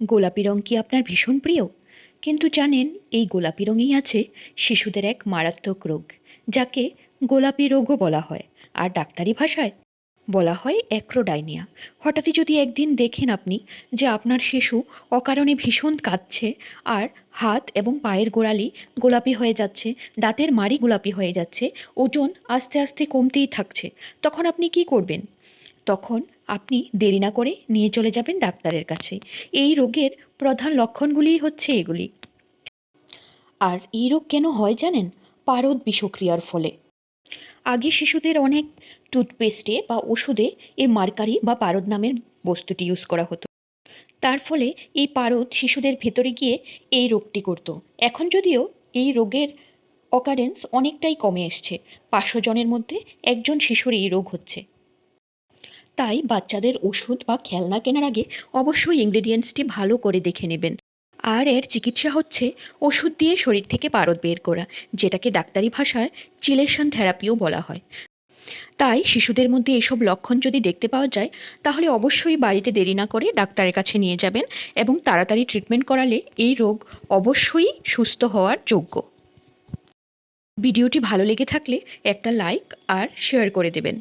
গোলাপি রং কি আপনার ভীষণ প্রিয়? কিন্তু জানেন, এই গোলাপি রঙেই আছে শিশুদের এক মারাত্মক রোগ, যাকে গোলাপি রোগও বলা হয়, আর ডাক্তারি ভাষায় বলা হয় অ্যাক্রোডাইনিয়া। হঠাৎই যদি একদিন দেখেন আপনি যে আপনার শিশু অকারণে ভীষণ কাঁদছে আর হাত এবং পায়ের গোড়ালি গোলাপি হয়ে যাচ্ছে, দাঁতের মাড়ি গোলাপি হয়ে যাচ্ছে, ওজন আস্তে আস্তে কমতেই থাকছে, তখন আপনি কি করবেন? তখন আপনি দেরি না করে নিয়ে চলে যাবেন ডাক্তারের কাছে। এই রোগের প্রধান লক্ষণগুলিই হচ্ছে এগুলি। আর এই রোগ কেন হয় জানেন? পারদ বিষক্রিয়ার ফলে। আগে শিশুদের অনেক টুথপেস্টে বা ওষুধে এই মার্কারি বা পারদ নামের বস্তুটি ইউজ করা হতো। তার ফলে এই পারদ শিশুদের ভেতরে গিয়ে এই রোগটি করত। এখন যদিও এই রোগের অকারেন্স অনেকটাই কমে এসছে। পাঁচশো জনের মধ্যে একজন শিশুর এই রোগ হচ্ছে। তাই বাচ্চাদের ওষুধ বা খেলনা কেনার আগে অবশ্যই ইনগ্রেডিয়েন্টসটি ভালো করে দেখে নেবেন। আর এর চিকিৎসা হচ্ছে ওষুধ দিয়ে শরীর থেকে পারদ বের করা, যেটাকে ডাক্তারি ভাষায় চিলেশন থেরাপিও বলা হয়। তাই শিশুদের মধ্যে এসব লক্ষণ যদি দেখতে পাওয়া যায়, তাহলে অবশ্যই বাড়িতে দেরি না করে ডাক্তারের কাছে নিয়ে যাবেন এবং তাড়াতাড়ি ট্রিটমেন্ট করালে এই রোগ অবশ্যই সুস্থ হওয়ার যোগ্য। ভিডিওটি ভালো লেগে থাকলে একটা লাইক আর শেয়ার করে দেবেন।